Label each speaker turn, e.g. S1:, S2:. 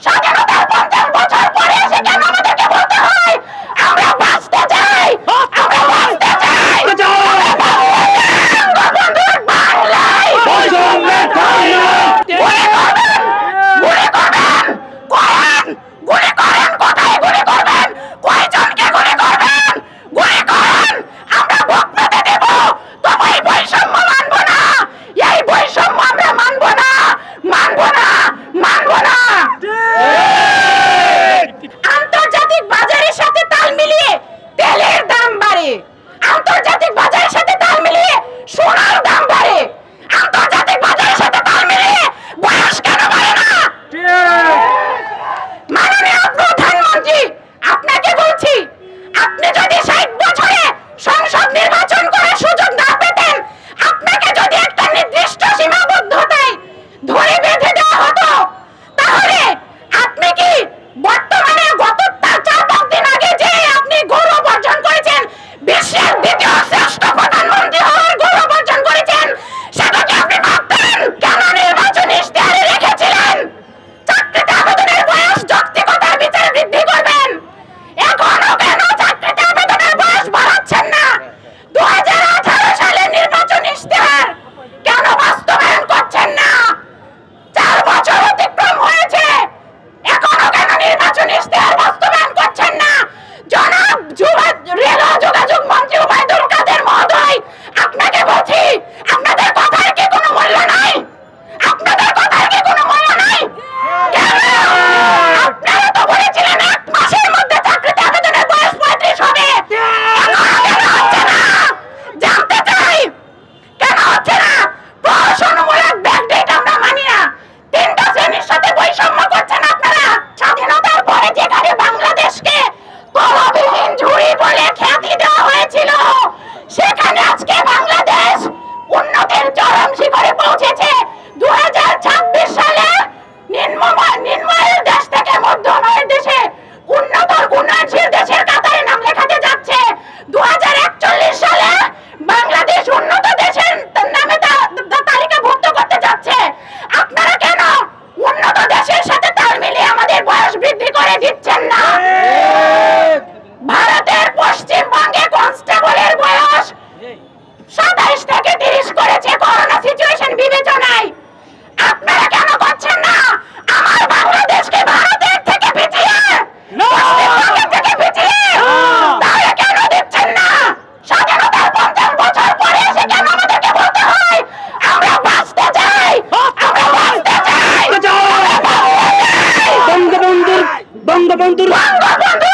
S1: 啥二 সাতাইশ থেকে তিরিশ করেছে করোনা সিচুয়েশন বিবেচনায়। আপনারা কেন করছেন না? আমার বাংলাদেশকে ভারতের থেকে পিছিয়ে। পশ্চিমবঙ্গের থেকে পিছিয়ে। তাহলে কেন দিচ্ছেন না? স্বাধীনতার পঞ্চাশ বছর পরে এসে কেন আমাদেরকে বলতে হয়? আমরা বাঁচতে চাই। আমরা বাঁচতে চাই!
S2: বঙ্গবন্ধুর বঙ্গবন্ধুর
S1: বঙ্গবন্ধু